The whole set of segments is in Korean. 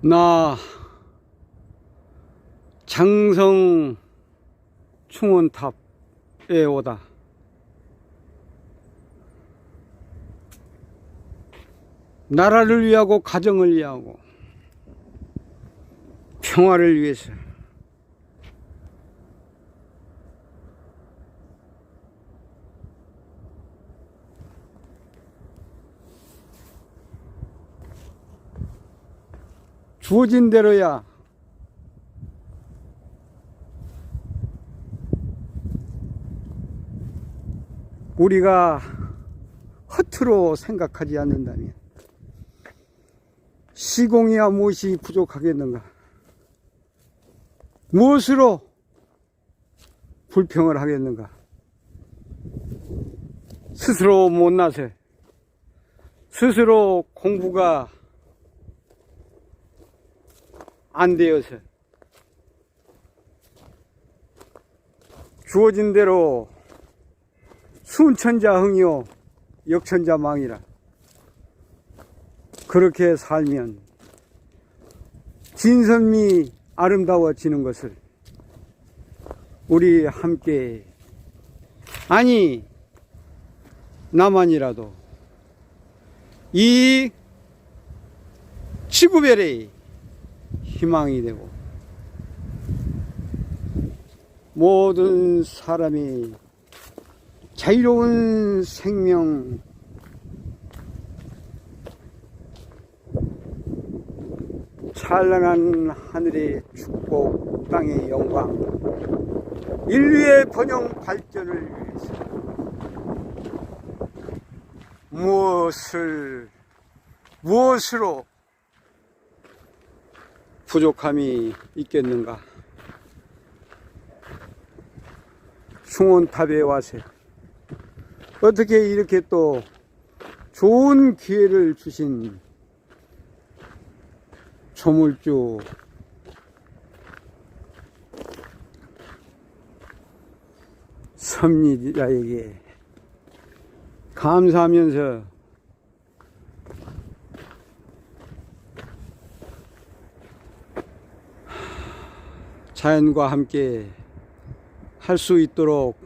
나 장성 충원탑에 오다. 나라를 위하고 가정을 위하고 평화를 위해서 주어진 대로야. 우리가 허투루 생각하지 않는다면 시공이야 무엇이 부족하겠는가? 무엇으로 불평을 하겠는가? 스스로 못나서 스스로 공부가 안 되어서 주어진 대로 순천자 흥이요 역천자 망이라. 그렇게 살면 진선미 아름다워지는 것을 우리 함께 아니 나만이라도 이 지구별의 희망이 되고 모든 사람이 자유로운 생명 찬란한 하늘의 축복 땅의 영광 인류의 번영 발전을 위해서 무엇을 무엇으로 부족함이 있겠는가? 숭원탑에 와서 어떻게 이렇게 또 좋은 기회를 주신 조물주 섭리자에게 감사하면서 자연과 함께 할 수 있도록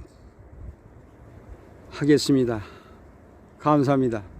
하겠습니다. 감사합니다.